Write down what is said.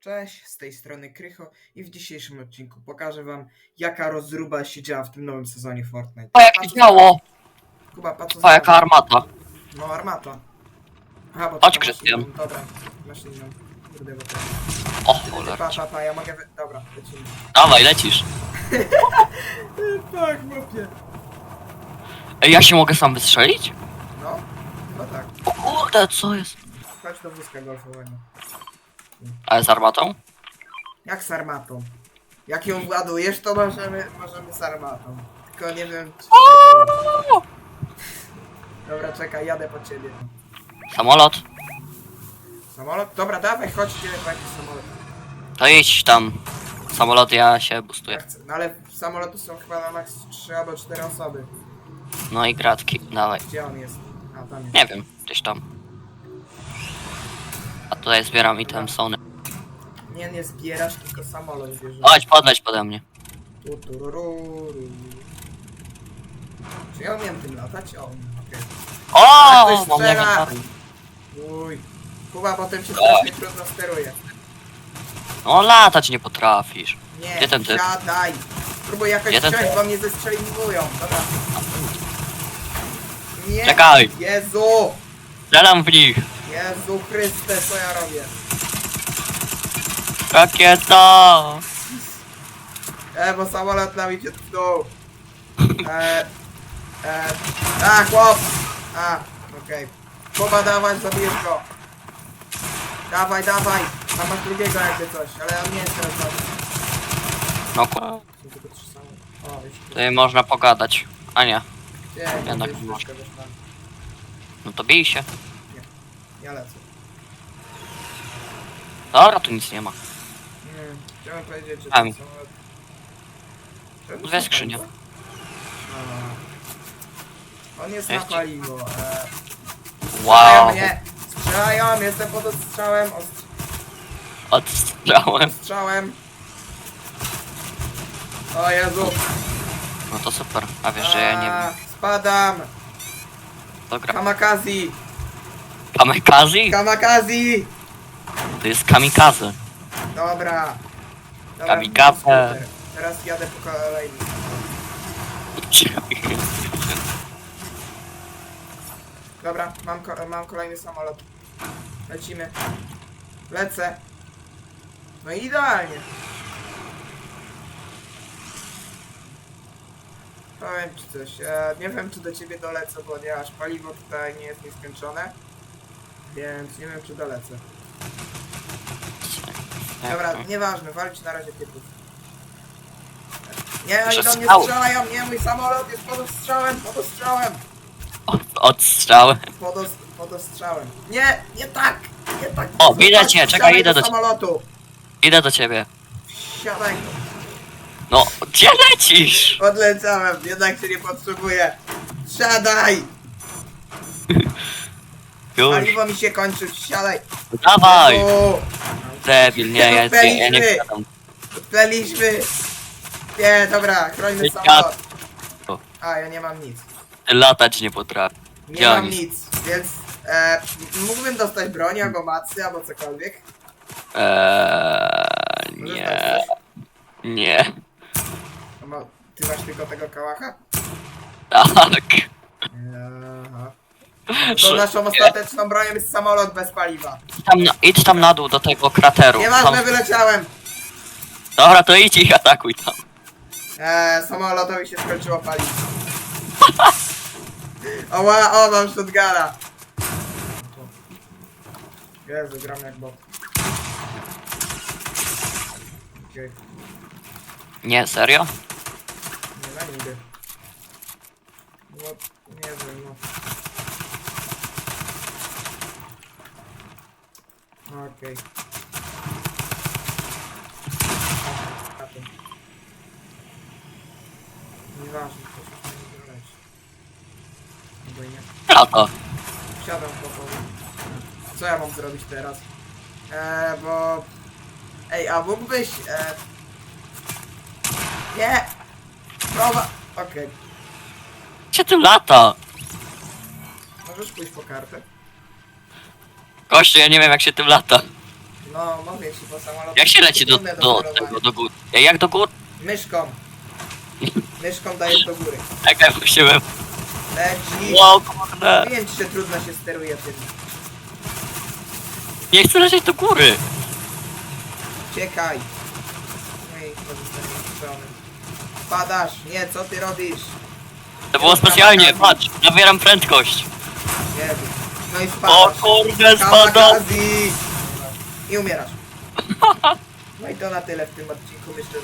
Cześć, z tej strony Krycho i w dzisiejszym odcinku pokażę wam jaka rozruba się działa w tym nowym sezonie Fortnite. O, jakie działo! Kuba, patrz co O, jaka znalazłem. armata. No armata. Aha, bo Chodź, masz Krystian. inną- Dobra, masz inną. Kurde, bo to... O, cholera. pa, pa, pa, ja mogę... wy- Dobra, lecimy. Dawaj, lecisz. tak, chłopie. Ej, ja się mogę sam wystrzelić? No, no tak. O kurde, co jest? Chodź do wózka golfowego. Ale z armatą? Jak z armatą? Jak ją władujesz, to możemy, możemy z armatą. Tylko nie wiem, czy... Dobra, czekaj, jadę po ciebie. Samolot? Samolot? Dobra, dawaj, chodź, idziemy po jakiś samolot. To idź tam. Samolot, ja się Ja bustuję. chcę. No ale samoloty są chyba na maks 3 albo 4 osoby. No i gratki, dawaj. Gdzie on jest? A, tam jest. Nie wiem, gdzieś tam. A tutaj zbieram item Sony. Nie, nie zbierasz, tylko samolot bierzesz. Chodź, podleć pode mnie. Tu, tu, ru, ru, ru. Czy ja umiem tym latać? O, okej. O, ktoś mam strzela! legendarny. Uj. Kuba, potem się strasznie trudno steruje. No, latać nie potrafisz. Nie, Gdzie ten typ? siadaj. Próbuj jakoś Gdzie ten wsiąść, typ? bo mnie zestrzeliwują. Dobra. Nie. Czekaj. Jezu! Strzelam w nich. Jezu Chryste, co ja robię? Rakieta! E, bo samolot nam idzie w dół. E, e, a, chłop! A, okej. Kuba, dawaj, zabijesz go. Dawaj, dawaj. Tam masz drugiego jakby coś, ale on nie jest teraz ważny. No, ku- Są tylko trzy same. O, już tu. tutaj można pogadać. A nie, Gdzie? jednak Nie, nie no to bij się. Ja lecę. Dobra, tu nic nie ma. Nie, chciałem powiedzieć, że. Czemu Dwie są skrzynie. paliwo? A. On jest na Cześć. paliwo. E, Wow. strzelają mnie! Strzelają, jestem pod ostrzałem. Ost- Odstrzałem. Strzałem. O Jezu. No to super. A wiesz, że ja nie A. Spadam. Dobra. Kamakazi. Kamikaze? Kamakazi. To jest kamikaze. Dobra. Dobra, Kamikaze. Teraz jadę po kolei. Dobra, mam, ko- mam kolejny samolot. Lecimy. Lecę. No i idealnie. Powiem ci coś. E, nie wiem czy do ciebie dolecę, ponieważ paliwo tutaj nie jest nieskończone. Więc nie wiem czy dolecę. Dobra, nieważne, walcz na razie typów. Nie, oni do mnie strzelają, nie, mój samolot jest pod ostrzałem, pod ostrzałem, Odstrzałem. pod, os pod ostrzałem. Nie, nie tak, nie tak. O, Zobacz, widzę cię, czekaj, wsiadaj idę do do ciebie. samolotu. Idę do ciebie. Siadaj, No, gdzie lecisz? odleciałem, jednak się nie potrzebuję. Siadaj, Już. paliwo mi się kończy, siadaj. Dawaj. Debil, nie, ja, ja, ja nie wsiadam. Odpaliśmy. Nie, dobra, chrońmy Ty samolot. A, ja nie mam nic. Latać nie potrafię. Nie Gdzie mam oni? nic, więc e, mógłbym dostać broń albo macy, albo cokolwiek. Eee, Może nie, dostać? nie. No ty masz tylko tego kałacha? Tak. Aha. To naszą ostateczną bronią jest samolot bez paliwa. Idź tam, na, idź tam na dół do tego krateru. Nieważne, Tam, wyleciałem. dobra, to idź i atakuj tam. Eee, samolotowi się skończyło paliwo. Oła, o, mam shotguna. Jezu, gram jak bot. Okej, Nie, serio? nie na nigdy. No, nie wiem, no. Okej. Tu. Nieważne, to się nie znaleźć. Albo i nie. Lata. Wsiadam po prostu. Co ja mam zrobić teraz? Eee, bo... Ej, a mógłbyś... E... Nie! Prowa... Okej. Gdzie tu lata? Możesz pójść po kartę? Gościu, ja nie wiem jak się tym lata. No, mówię ci, bo samolot... Jak się leci do, do sterowania. tego, do góry? Ej, Jak do góry? Myszką. Myszką dajesz do góry. Jak ja wróciłem. Leci. Wow, kurde. Ci, że trudno się steruje tym. Nie chcę lecieć do góry. Uciekaj. No i pozostanie. Padasz. Nie, co ty robisz? To było specjalnie, patrz, nabieram prędkość. Nie wiem. No i O spadasz. kurde, spadam. Kamikaze. I umierasz. No i to na tyle w tym odcinku. Myślę, że